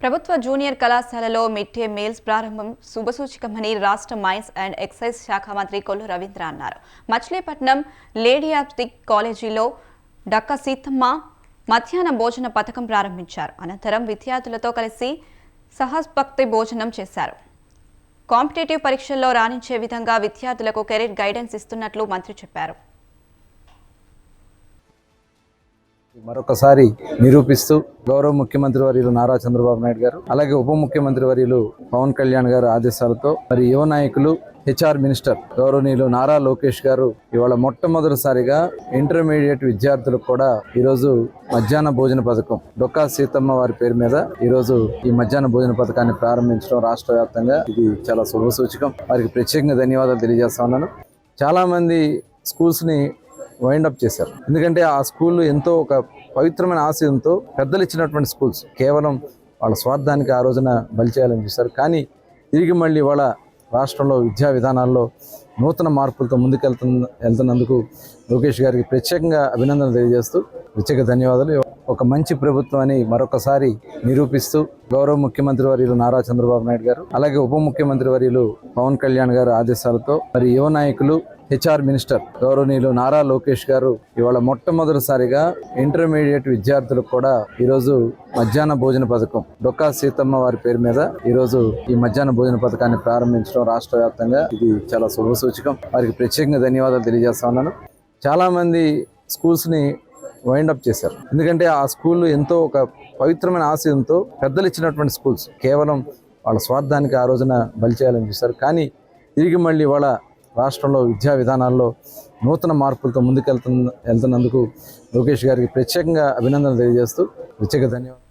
ప్రభుత్వ జూనియర్ కళాశాలలో mid day meals ప్రారంభం శుభసూచకమని రాష్ట్ర మైన్స్ అండ్ ఎక్సైజ్ శాఖ మంత్రి కొల్లు రవీంద్ర అన్నారు. మచిలీపట్నం లేడీ కాలేజీలో డక్క సీతమ్మ మధ్యాహ్న భోజన పథకం ప్రారంభించారు. అనంతరం విద్యార్థులతో కలిసి సహస్భక్తి భోజనం చేశారు. కాంపిటేటివ్ పరీక్షల్లో రాణించే విధంగా విద్యార్థులకు కెరీర్ గైడెన్స్ ఇస్తున్నట్లు మంత్రి చెప్పారు. మరొకసారి నిరూపిస్తూ గౌరవ ముఖ్యమంత్రి వర్యులు నారా చంద్రబాబు నాయుడు గారు అలాగే ఉప ముఖ్యమంత్రి వర్యులు పవన్ కళ్యాణ్ గారు ఆదేశాలతో మరి యువ నాయకులు హెచ్ఆర్ మినిస్టర్ గౌరవనీయులు నారా లోకేష్ గారు ఇవాళ మొట్టమొదటిసారిగా ఇంటర్మీడియట్ విద్యార్థులకు కూడా ఈరోజు మధ్యాహ్న భోజన పథకం. డొక్కా సీతమ్మ వారి పేరు మీద ఈరోజు ఈ మధ్యాహ్న భోజన పథకాన్ని ప్రారంభించడం రాష్ట్ర వ్యాప్తంగా ఇది చాలా శుభసూచకం వారికి ప్రత్యేకంగా ధన్యవాదాలు తెలియజేస్తా ఉన్నాను. చాలామంది స్కూల్స్ని స్కూల్స్ వైండ్ అప్ చేశారు. ఎందుకంటే ఆ స్కూల్ ఎంతో ఒక పవిత్రమైన ఆశయంతో పెద్దలు ఇచ్చినటువంటి స్కూల్స్ కేవలం వాళ్ళ స్వార్థానికి ఆ రోజున బలి చేయాలని చూశారు. కానీ తిరిగి మళ్ళీ వాళ్ళ రాష్ట్రంలో విద్యా విధానాల్లో నూతన మార్పులతో ముందుకెళ్తున్న వెళ్తున్నందుకు లోకేష్ గారికి ప్రత్యేకంగా అభినందనలు తెలియజేస్తూ ప్రత్యేక ధన్యవాదాలు. ఒక మంచి ప్రభుత్వం అని మరొకసారి నిరూపిస్తూ గౌరవ ముఖ్యమంత్రి వర్యులు నారా చంద్రబాబు నాయుడు గారు అలాగే ఉప ముఖ్యమంత్రి వర్యులు పవన్ కళ్యాణ్ గారు ఆదేశాలతో మరి యువ నాయకులు హెచ్ఆర్ మినిస్టర్ గౌరవనీయులు నారా లోకేష్ గారు ఇవాళ మొట్టమొదటిసారిగా ఇంటర్మీడియట్ విద్యార్థులకు కూడా ఈరోజు మధ్యాహ్న భోజన పథకం డొక్కా సీతమ్మ వారి పేరు మీద ఈరోజు ఈ మధ్యాహ్న భోజన పథకాన్ని ప్రారంభించడం రాష్ట్ర వ్యాప్తంగా ఇది చాలా శుభసూచకం వారికి ప్రత్యేకంగా ధన్యవాదాలు తెలియజేస్తా ఉన్నాను. చాలామంది స్కూల్స్ని వైండ్ అప్ చేశారు. ఎందుకంటే ఆ స్కూల్ ఎంతో ఒక పవిత్రమైన ఆశయంతో పెద్దలు ఇచ్చినటువంటి స్కూల్స్ కేవలం వాళ్ళ స్వార్థానికి ఆ రోజున బలి చేయాలని చూశారు. కానీ తిరిగి మళ్ళీ వాళ్ళ రాష్ట్రంలో విద్యా విధానాల్లో నూతన మార్పులతో ముందుకెళ్తున్న వెళ్తున్నందుకు లోకేష్ గారికి ప్రత్యేకంగా అభినందనలు తెలియజేస్తూ ప్రత్యేక ధన్యవాదాలు.